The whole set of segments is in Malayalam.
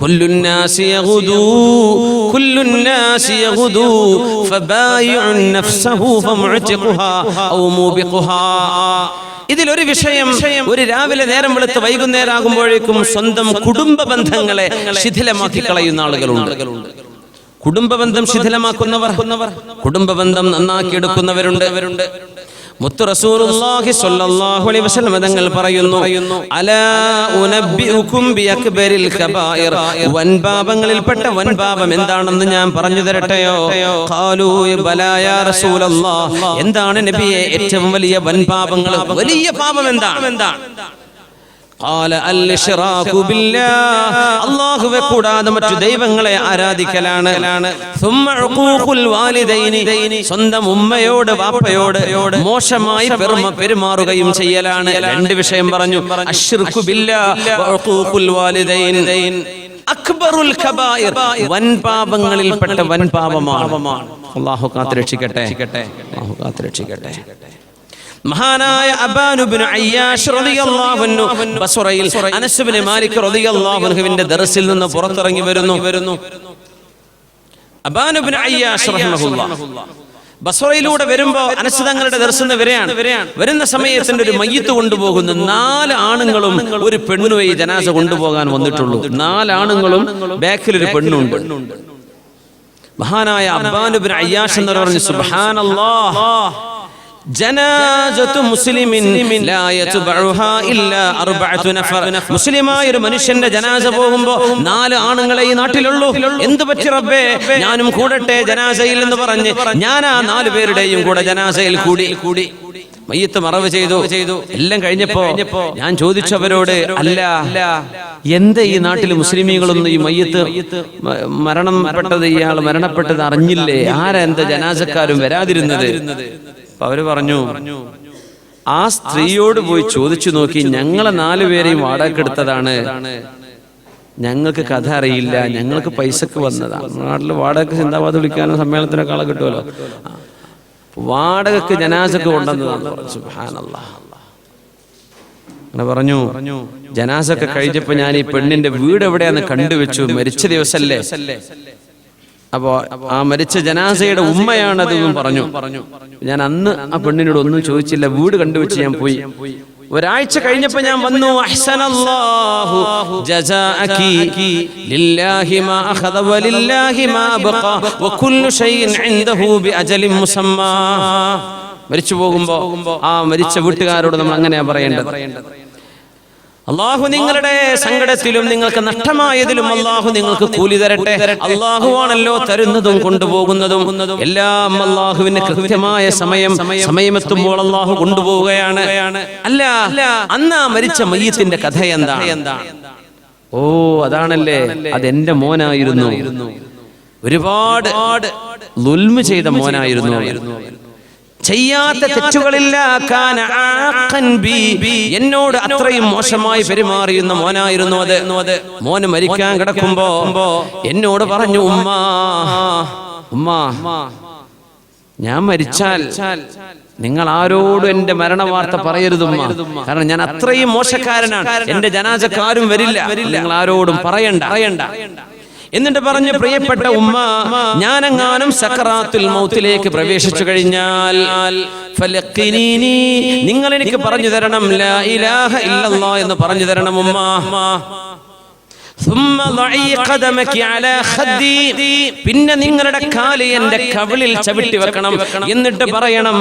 كل الناس يغدو كل الناس يغدو فبايع نفسه فمعتقها أو موبقها ഇതിലൊരു വിഷയം ഒരു രാവിലെ നേരം വെളുത്ത് വൈകുന്നേരം ആകുമ്പോഴേക്കും സ്വന്തം കുടുംബ ബന്ധങ്ങളെ ശിഥിലമാക്കി കളയുന്ന ആളുകളുണ്ട് കുടുംബ ബന്ധം ശിഥിലമാക്കുന്നവർ കുടുംബ ബന്ധം നന്നാക്കി എടുക്കുന്നവരുണ്ട് മുത്തു റസൂലുള്ളാഹി സ്വല്ലല്ലാഹു അലൈഹി വസല്ലം തങ്ങൾ പറയുന്നു അലാ ഉനബ്ബിഉകും ബിഅക്ബരിൽ കബായിർ. വൻപാപങ്ങളിൽപ്പെട്ട വൻപാപം എന്താണെന്ന് ഞാൻ പറഞ്ഞു തരട്ടെയോ? ഖാലൂ ബലാ യാ റസൂലല്ലാഹ്. എന്താണ് നബിയെ ഏറ്റവും വലിയ വൻപാപങ്ങൾ വലിയ പാപം എന്താണ് എന്താണ്? അള്ളാഹുവെ കൂടാതെ മറ്റു ദൈവങ്ങളെ ആരാധിക്കലാണ്. സ്വന്തം ഉമ്മയോട് വാപ്പയോട് മോശമായി പെരുമാറുകയും ചെയ്യലാണ്. രണ്ട് വിഷയം പറഞ്ഞു. അക്ബറുൽ വൻപാപങ്ങളിൽപ്പെട്ട വൻപാപമാണ് അള്ളാഹു കാത്തുരക്ഷിക്കട്ടെ. അള്ളാഹു കാത്തുരക്ഷിക്കട്ടെ. മഹാനായ അബാനുബിൻ അയ്യാഷ് റളിയല്ലാഹു അൻഹു ബസ്റയിൽ അനസ് ഇബ്നു മാലിക് റളിയല്ലാഹു അൻഹുവിന്റെ ദർസിൽ നിന്ന് പുറത്തിറങ്ങി വരുന്നു. വരുന്നു അബാനുബിൻ അയ്യാഷ് റഹ്മഹുല്ലാഹ് ബസ്റയിലൂടെ വരുമ്പോ അനസ് തങ്ങളുടെ ദർശനം വരെയാണ്. വരുന്ന സമയത്തിന്റെ ഒരു മയ്യത്ത് കൊണ്ടുപോകുന്ന നാല് ആണുങ്ങളും ഒരു പെണ്ണും ഈ ജനാസ കൊണ്ടുപോകാൻ വന്നിട്ടുള്ളൂ. നാലാണുങ്ങളും ബാക്കിൽ ഒരു പെണ്ണുണ്ട്. മഹാനായ അബ്ബാനുബിൻ അയ്യാഷ് എന്ന് പറഞ്ഞു സുബ്ഹാനല്ലാഹ് മുസ്ലിമായ ഒരു മനുഷ്യന്റെ ജനാസ പോകുമ്പോ നാല് ആണുങ്ങളെ ഈ നാട്ടിലുള്ളൂ. എന്ത് പറ്റി റബ്ബേ? ഞാനും കൂടട്ടെ ജനാസയിൽ എന്ന് പറഞ്ഞ് ഞാൻ ആ നാല് പേരുടെയും കൂടെ ജനാസയിൽ കൂടി. കൂടി മയ്യത്ത് മറവ് ചെയ്തു. ചെയ്തു എല്ലാം കഴിഞ്ഞപ്പോ ഞാൻ ചോദിച്ചവരോട് അല്ല എന്താ ഈ നാട്ടിൽ മുസ്ലിമീങ്ങളൊന്നും ഈ മയ്യത്ത് മരണം മരണപ്പെട്ടത് ഇയാൾ മരണപ്പെട്ടത് അറിഞ്ഞില്ലേ? ആരാ എന്താ ജനാസക്കാരും വരാതിരുന്നത്? അപ്പൊ അവർ പറഞ്ഞു ആ സ്ത്രീയോട് പോയി ചോദിച്ചു നോക്കി ഞങ്ങളെ നാലുപേരെയും വാടകയ്ക്കെടുത്തതാണ്. ഞങ്ങൾക്ക് കഥ അറിയില്ല ഞങ്ങൾക്ക് പൈസക്ക് വന്നതാണ് നാട്ടിൽ വാടകയ്ക്ക് ചിന്താബാദ് വിളിക്കാനും സമ്മേളനത്തിനൊക്കെ ആളെ കിട്ടുമല്ലോ. വാടകക്ക് ജനാസക്ക് കൊണ്ടുവന്നതാണ്. സുബ്ഹാനല്ലാഹ് അങ്ങനെ പറഞ്ഞു ജനാസൊക്കെ കഴിഞ്ഞപ്പോ ഞാൻ ഈ പെണ്ണിന്റെ വീട് എവിടെയാന്ന് കണ്ടുവെച്ചു. മരിച്ച ദിവസല്ലേ? അപ്പോ ആ മരിച്ച ജനാസയുടെ ഉമ്മയാണതെന്നും പറഞ്ഞു. ഞാൻ അന്ന് ആ പെണ്ണിനോട് ഒന്നും ചോദിച്ചില്ല. വീട് കണ്ടുവെച്ച് ഞാൻ പോയി. ഒരാഴ്ച കഴിഞ്ഞപ്പോ ഞാൻ വന്നു. അഹ്സനല്ലാഹു ജസാഅകി ലില്ലാഹി മാ അഖദ വലില്ലാഹി മാ അബ്ഖാ വകുല്ലു ഷൈഇൻ ഇൻദഹു ബിഅജലിൻ മുസമ്മാ. മരിച്ചു പോകുമ്പോ ആ മരിച്ച വീട്ടുകാരോട് നമ്മൾ അങ്ങനെയാ പറയേണ്ടത്. അള്ളാഹു നിങ്ങളുടെ സങ്കടത്തിലും നിങ്ങൾക്ക് നഷ്ടമായതിലും അള്ളാഹു നിങ്ങൾക്ക് കൂലി തരട്ടെ. അള്ളാഹുവാണല്ലോ തരുന്നതും കൊണ്ടുപോകുന്നതും. എല്ലാം അള്ളാഹുവിന് കൃത്യമായ സമയം സമയമെത്തുമ്പോൾ അള്ളാഹു കൊണ്ടുപോവുകയാണ്. അല്ല അന്ന് ആ മരിച്ച മയ്യത്തിന്റെ കഥ എന്താണ് ഓ അതാണല്ലേ. അതെന്റെ മോനായിരുന്നു. ഒരുപാട് ചെയ്ത മോനായിരുന്നു. ചെയ്യാത്ത തെറ്റുകളില്ല. കാന ആഖൻ ബി. എന്നോട് അത്രയും മോശമായി പെരുമാറിയുന്ന മോനായിരുന്നു അത്. അത്. മോന് മരിക്കാൻ കിടക്കുമ്പോ എന്നോട് പറഞ്ഞു ഉമ്മ ഉമ്മ ഞാൻ മരിച്ചാൽ നിങ്ങൾ ആരോടും എന്റെ മരണ വാർത്ത പറയരുതുമ്മ കാരണം ഞാൻ അത്രയും മോശക്കാരനാണ്. എന്റെ ജനാജക്കാരും വരില്ല. നിങ്ങൾ ആരോടും പറയണ്ട. പറയണ്ട. എന്നിട്ട് പറഞ്ഞു പ്രിയപ്പെട്ട ഉമ്മ ഞാനെങ്ങാനും സക്കറാത്തുൽ മൗത്തിലേക്ക് പ്രവേശിച്ചു കഴിഞ്ഞാൽ നിങ്ങൾ എനിക്ക് പറഞ്ഞു തരണം എന്ന് പറഞ്ഞു തരണം ഉമ്മ. പിന്നെ നിങ്ങളുടെ കാൽ എന്റെ കവിളിൽ ചവിട്ടി വെക്കണം. എന്നിട്ട് പറയണം.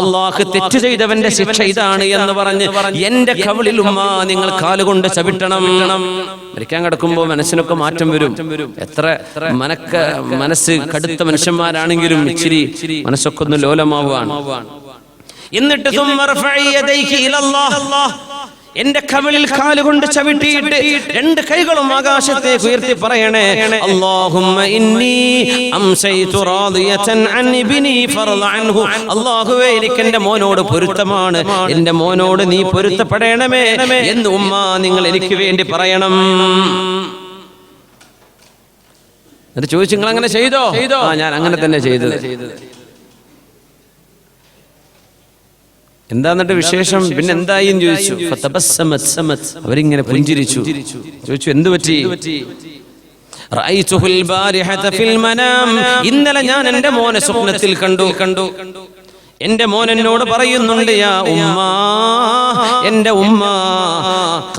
അള്ളാഹ് തെറ്റ് ചെയ്തവന്റെ ശിക്ഷ ഇതാണ് എന്ന് പറഞ്ഞ് എന്റെ കവിളിൽ ഉമ്മ നിങ്ങൾ കാലുകൊണ്ട് ചവിട്ടണം. മരിക്കാൻ കിടക്കുമ്പോ മനസ്സിനൊക്കെ മാറ്റം വരും. എത്ര മനക്ക മനസ്സ് കടുത്ത മനുഷ്യന്മാരാണെങ്കിലും ഇച്ചിരി മനസ്സൊക്കെ ഒന്ന് ലോലമാവുകയാണ്. എന്നിട്ട് എന്റെ കവിളിൽ കാലുകൊണ്ട് ചവിട്ടിയിട്ട് രണ്ട് കൈകളും ആകാശത്തേക്ക് ഉയർത്തി പറയണേ. അല്ലാഹുമ്മ ഇന്നി അംസൈതു റാദിയതൻ അല്ലാഹുവേ എനിക്ക് എന്റെ മോനോട് പൊരുത്തമാണ്. എന്റെ മോനോട് നീ പൊരുത്തപ്പെടേണമേ. എന്ന് ഉമ്മ നിങ്ങൾ എനിക്ക് വേണ്ടി പറയണം. എന്നിട്ട് ചോദിച്ചു നിങ്ങൾ അങ്ങനെ ചെയ്തോ. ചെയ്തോ ഞാൻ അങ്ങനെ തന്നെ ചെയ്തത്. ചെയ്തത്. എന്താ എന്നിട്ട് വിശേഷം? പിന്നെ എന്തായി എന്ന് ചോദിച്ചു. അവരിങ്ങനെ പുഞ്ചിരിച്ചു. ചോദിച്ചു എന്ത് പറ്റി? ഇന്നലെ ഞാൻ എന്റെ മോനെ സ്വപ്നത്തിൽ കണ്ടു കണ്ടു. കണ്ടു. എന്റെ മോൻ എന്നോട് പറയുന്നുണ്ട് യാ ഉമ്മ. എന്റെ ഉമ്മ.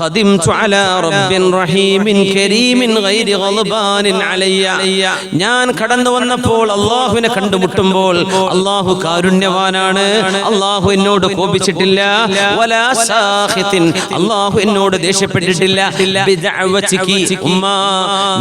ഖദിം അലാ റബ്ബിൻ റഹീമിൻ കരീമിൻ ഗൈരി ഗളബാനിൻ അലയ്യ. ഞാൻ കടന്നു വന്നപ്പോൾ അള്ളാഹുവിനെ കണ്ടുമുട്ടുമ്പോൾ അള്ളാഹു കാരുണ്യവാനാണ്. അള്ളാഹു എന്നോട് കോപിച്ചിട്ടില്ല. വലാ സാഹിത്തിൻ അള്ളാഹു എന്നോട് ദേഷ്യപ്പെട്ടിട്ടില്ല. ബിദഅവതികി. ഉമ്മ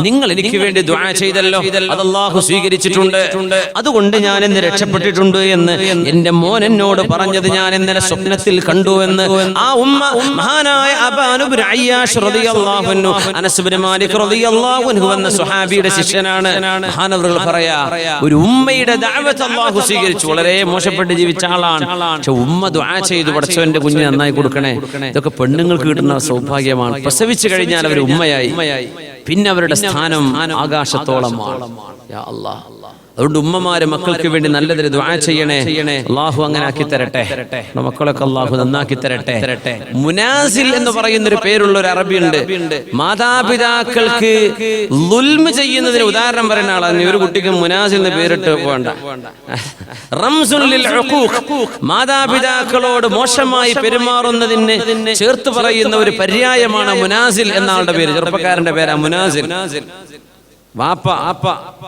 നിങ്ങൾ എനിക്ക് വേണ്ടി ദുആ ചെയ്തല്ലോ. അത് അള്ളാഹു സ്വീകരിച്ചിട്ടുണ്ട്. അതുകൊണ്ട് ഞാൻ എന്ന് രക്ഷപ്പെട്ടിട്ടുണ്ട് എന്ന് എന്റെ മോൻ എന്നോട് പറഞ്ഞത് ഞാൻ ഇന്നലെ സ്വപ്നത്തിൽ കണ്ടു എന്ന് ആ ഉമ്മ മഹാനായ അബാനുബിൻ അയ്യാഷ് റളിയല്ലാഹു അൻഹു അനസ് ബിൻ മാലിക് റളിയല്ലാഹു എന്ന സ്വഹാബിയുടെ ശിഷ്യനാണ്. മഹാനവറുകൾ പറയാ ഒരു ഉമ്മയുടെ ദഅവത്ത് അള്ളാഹു സ്വീകരിച്ചു. വളരെ മോശപ്പെട്ട് ജീവിച്ച ആളാണ്. പക്ഷെ ഉമ്മ ദുആ ചെയ്തു പടച്ചവന്റെ കുഞ്ഞിനെ നന്നായി കൊടുക്കണേ. ഇതൊക്കെ പെണ്ണുങ്ങൾക്ക് കിട്ടുന്ന സൗഭാഗ്യമാണ്. പ്രസവിച്ചു കഴിഞ്ഞാൽ അവർ ഉമ്മയായി. പിന്നെ അവരുടെ സ്ഥാനം ആകാശത്തോളമാണ്. അല്ലാഹ്. അതുകൊണ്ട് ഉമ്മമാരെ മക്കൾക്ക് വേണ്ടി നല്ലതിന് ദ്വാ ചെയ്യണേ. അള്ളാഹു അങ്ങനെ ആക്കി തരട്ടെ. മക്കളൊക്കെ അള്ളാഹു നന്നാക്കി തരട്ടെ. മുനാസിൽ എന്ന് പറയുന്ന ഒരു പേരുള്ള ഒരു അറബി ഉണ്ട് മാതാപിതാക്കൾക്ക് ചെയ്യുന്നതിന് ഉദാഹരണം പറയുന്ന ആളാണ്. ഒരു കുട്ടിക്ക് മുനാസിൽ എന്ന് പേരിട്ട് പോകണ്ട. മാതാപിതാക്കളോട് മോശമായി പെരുമാറുന്നതിന് ചേർത്ത് പറയുന്ന ഒരു പര്യായമാണ് മുനാസിൽ എന്ന ആളുടെ പേര്. ചെറുപ്പക്കാരന്റെ പേരാ മുനാസിൽ. വാപ്പ ആപ്പ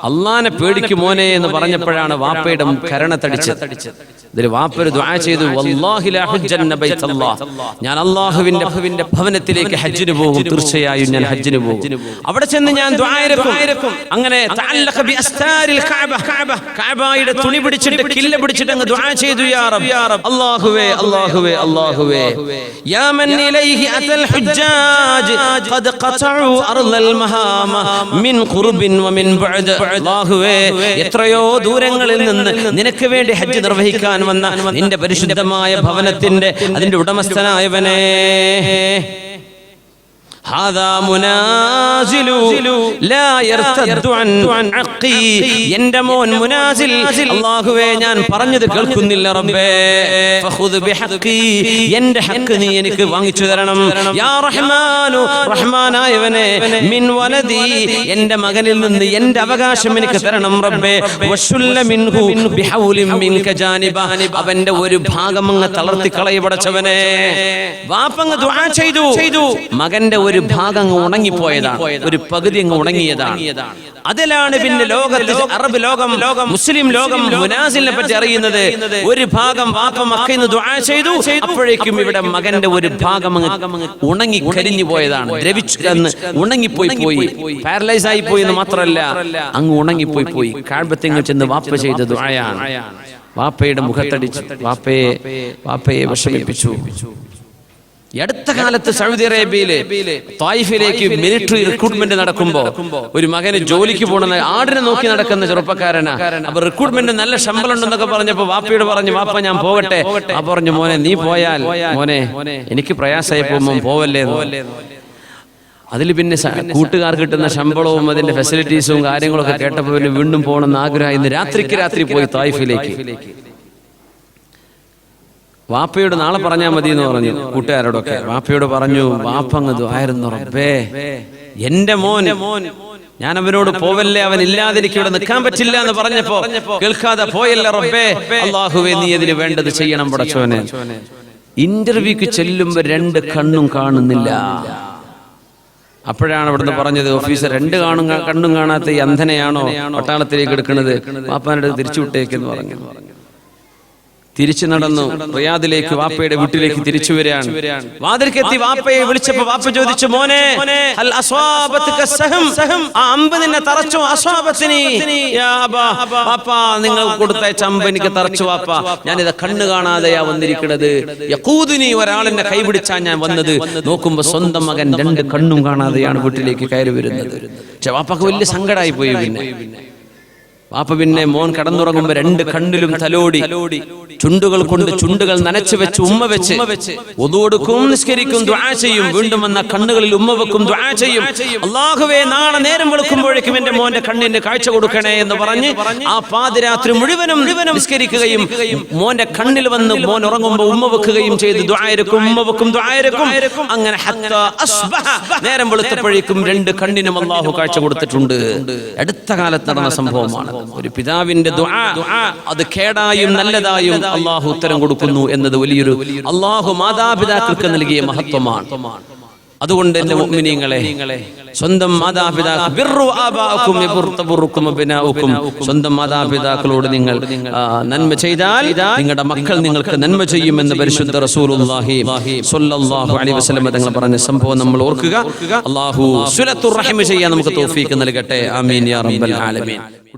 അള്ളാനെ പേടിക്കു മോനെ എന്ന് പറഞ്ഞപ്പോഴാണ് വാപ്പയുടെ കരണ തടിച്ചത്. ഇതിൽ ചെയ്തു. ഞാൻ അള്ളാഹുവിന്റെ ഭവനത്തിലേക്ക് ഹജ്ജിന് പോകും. തീർച്ചയായും ഞാൻ ഹജ്ജിന് പോകും. അവിടെ ചെന്ന് ഞാൻ അങ്ങനെ തുണി പിടിച്ചിട്ട് കില്ല പിടിച്ചിട്ട് അങ്ങ് ദുആ ചെയ്തു യാ റബ്ബ് അല്ലാഹുവേ അല്ലാഹുവേ അല്ലാഹുവേ യാ മൻ ഇലൈഹി അതൽ ഹുജ്ജാജ് ഖദ് ഖതഉ അർളൽ മഹാമ മിൻ ഖുർബിൻ വമിൻ ബഅദ് അല്ലാഹുവേ എത്രയോ ദൂരങ്ങളിൽ നിന്ന് നിനക്ക് വേണ്ടി ഹജ്ജ് നിർവഹിക്കാൻ വന്ന നിന്റെ പരിശുദ്ധമായ ഭവനത്തിന്റെ അതിന്റെ ഉടമസ്ഥനായവനെ. എന്റെ മോൻ മുനാസിൽ. അല്ലാഹുവേ ഞാൻ പറഞ്ഞത് കേൾക്കുന്നില്ല റബ്ബേ. എന്റെ ഹക്ക് നീ എനിക്ക് വാങ്ങിച്ചു തരണം. യാ റഹ്മാനു റഹ്മാനായവനെ മിൻ വലദി. എന്റെ മകനിൽ നിന്ന് എന്റെ അവകാശം എനിക്ക് തരണം റബ്ബേ. വശുല്ല മിൻഹു ബിഹൗലിൻ മിൻക ജാനിബ അവന്റെ ഒരു ഭാഗം അങ്ങ് തളർത്തി കളയപടച്ചവനെ വാപ്പങ്ങ് ദുആ ചെയ്തു. മകന്റെ ഒരു ഭാഗം അങ്ങ് ഉണങ്ങിപ്പോയതാണ്. ഒരു പകുതി അങ്ങ് ഉണങ്ങിയതാണ്. അതിലാണ് പിന്നെ ലോകത്തിൽ അറബ് ലോകം ലോകം മുസ്ലിം ലോകം മുനാസിനെ പറ്റി അറിയുന്നത് ഒരു ഭാഗം വാപ്പ മക്കയിന്ന് ദുആ ചെയ്തു. അപ്പോഴേക്കും ഇവിടെ മകന്റെ ഒരു ഭാഗം അങ്ങ് ഉണങ്ങി കരിഞ്ഞു പോയതാണ്. ദ്രവിച്ചു എന്ന് ഉണങ്ങിപ്പോയി പോയി. പാരലൈസ് ആയി പോയി എന്ന് മാത്രമല്ല അങ്ങ് ഉണങ്ങിപ്പോയി പോയി. കാഴ്ബത്തെങ്കിൽ ചെന്ന് വാപ്പ ചെയ്ത ദുആയാണ്. വാപ്പയുടെ മുഖത്തടിച്ചു. വാപ്പയെ വാപ്പയെ വിഷമിപ്പിച്ചു. ഈ അടുത്ത കാലത്ത് സൗദി അറേബ്യയിലെ തായിഫിലേക്ക് മിലിറ്ററി റിക്രൂട്ട്മെന്റ് നടക്കുമ്പോ ഒരു മകന് ജോലിക്ക് പോകണ ആടിനെ നോക്കി നടക്കുന്ന ചെറുപ്പക്കാരനാ. അപ്പൊ റിക്രൂട്ട്മെന്റ് നല്ല ശമ്പളം ഉണ്ടെന്നൊക്കെ പറഞ്ഞപ്പോ വാപ്പയോട് പറഞ്ഞു വാപ്പ ഞാൻ പോകട്ടെ. ആ പറഞ്ഞു മോനെ നീ പോയാൽ മോനെ എനിക്ക് പ്രയാസമായി പോകുമ്പോ പോവല്ലേ എന്ന്." അതിൽ പിന്നെ കൂട്ടുകാർ കിട്ടുന്ന ശമ്പളവും അതിന്റെ ഫെസിലിറ്റീസും കാര്യങ്ങളൊക്കെ കേട്ടപ്പോൾ പിന്നെ വീണ്ടും പോകണമെന്ന് ആഗ്രഹം. ഇന്ന് രാത്രിക്ക് രാത്രി പോയി തായിഫിലേക്ക്. വാപ്പയോട് നാളെ പറഞ്ഞാൽ മതി എന്ന് പറഞ്ഞു കൂട്ടുകാരോടൊക്കെ. വാപ്പയോട് പറഞ്ഞു വാപ്പ അങ്ങ് ആയിരുന്നു റബ്ബേ. എന്റെ മോൻ ഞാൻ അവനോട് പോവല്ലേ അവൻ ഇല്ലാതെ എനിക്ക് ഇവിടെ നിൽക്കാൻ പറ്റില്ല എന്ന് പറഞ്ഞപ്പോ കേൾക്കാതെ പോയല്ലേ റബ്ബേ? അള്ളാഹുവേ നീ അതിന് വേണ്ടത് ചെയ്യണം പടച്ചോനെ. ഇന്റർവ്യൂക്ക് ചെല്ലുമ്പോ രണ്ട് കണ്ണും കാണുന്നില്ല. അപ്പോഴാണ് ഇവിടുന്ന് പറഞ്ഞത് ഓഫീസർ രണ്ട് കാണും കണ്ണും കാണാത്ത ഈ അന്ധനെയാണോ പട്ടാളത്തിലേക്ക് എടുക്കുന്നത്? വാപ്പാനടുത്ത് തിരിച്ചു വിട്ടേക്കെന്ന് പറഞ്ഞു. തിരിച്ചു നടന്നു. റിയാദിലേക്ക് വാപ്പയുടെ വീട്ടിലേക്ക് തിരിച്ചു വരികയാണ് വാതിൽക്കെത്തി വാപ്പയെ വിളിച്ചപ്പോ വാപ്പ ചോദിച്ചു മോനെ ആ അമ്പ് നിന്നെ തറച്ചു വാപ്പ നിങ്ങൾ കൊടുത്ത അമ്പ് എനിക്ക് തറച്ചു വാപ്പ. ഞാനിത് കണ്ണു കാണാതെയാ വന്നിരിക്കുന്നത്. യഖൂദിനി ഒരാളെന്നെ കൈപിടിച്ചാ ഞാൻ വന്നത് നോക്കുമ്പോ സ്വന്തം മകൻ രണ്ട് കണ്ണും കാണാതെയാണ് വീട്ടിലേക്ക് കയറി വരുന്നത്. പക്ഷെ വാപ്പക്ക് വലിയ സങ്കടമായി പോയി പിന്നെ. വാപ്പ പിന്നെ മോൻ കടന്നുറങ്ങുമ്പോ രണ്ട് കണ്ണിലും തലോടി ചുണ്ടുകൾ കൊണ്ട് ചുണ്ടുകൾ നനച്ചു വെച്ച് ഉമ്മ വെച്ച് ഒതുകൊടുക്കും നിസ്കരിക്കും ദ്വാ ചെയ്യും. വീണ്ടും വന്ന കണ്ണുകളിൽ ഉമ്മ വെക്കും ദ്വാ ചെയ്യും. അള്ളാഹുവേ നാളെ നേരം വെളുക്കുമ്പോഴേക്കും എന്റെ മോന്റെ കണ്ണിന് കാഴ്ച കൊടുക്കണേ എന്ന് പറഞ്ഞ് ആ പാതിരാത്രി മുഴുവനും മുഴുവനും നിസ്കരിക്കുകയും മോന്റെ കണ്ണിൽ വന്ന് മോൻ ഉറങ്ങുമ്പോ ഉമ്മ വെക്കുകയും ചെയ്ത് ദ്വായരക്കും ഉമ്മ വെക്കും ദ്വായരക്കും അങ്ങനെ. നേരം വെളുത്തപ്പോഴേക്കും രണ്ട് കണ്ണിനും അള്ളാഹു കാഴ്ച കൊടുത്തിട്ടുണ്ട്. അടുത്ത കാലത്ത് നടന്ന സംഭവമാണ് ഒരു പിതാവിന്റെ അത് കേടായും നല്ലതായും അള്ളാഹു ഉത്തരം കൊടുക്കുന്നു എന്നത് വലിയൊരു അള്ളാഹു മാതാപിതാക്കൾക്ക് നൽകിയ മഹത്വമാണ്. അതുകൊണ്ട് എന്റെ മുഅ്മിനീങ്ങളെ സ്വന്തം അബ്നാഉക്കും സ്വന്തം മാതാപിതാക്കളോട് നിങ്ങൾ നന്മ ചെയ്താൽ നിങ്ങളുടെ മക്കൾ നിങ്ങൾക്ക് നന്മ ചെയ്യുമെന്ന് പരിശുദ്ധ റസൂലുള്ളാഹി സ്വല്ലല്ലാഹു അലൈഹി വസല്ലം തങ്ങൾ പറഞ്ഞ സംഭവം നമ്മൾ ഓർക്കുക. അള്ളാഹു സുലത്തുർ റഹിം ചെയ്യാൻ നമുക്ക് തൗഫീക്ക് നൽകട്ടെ. ആമീൻ യാ റബ്ബൽ ആലമീൻ.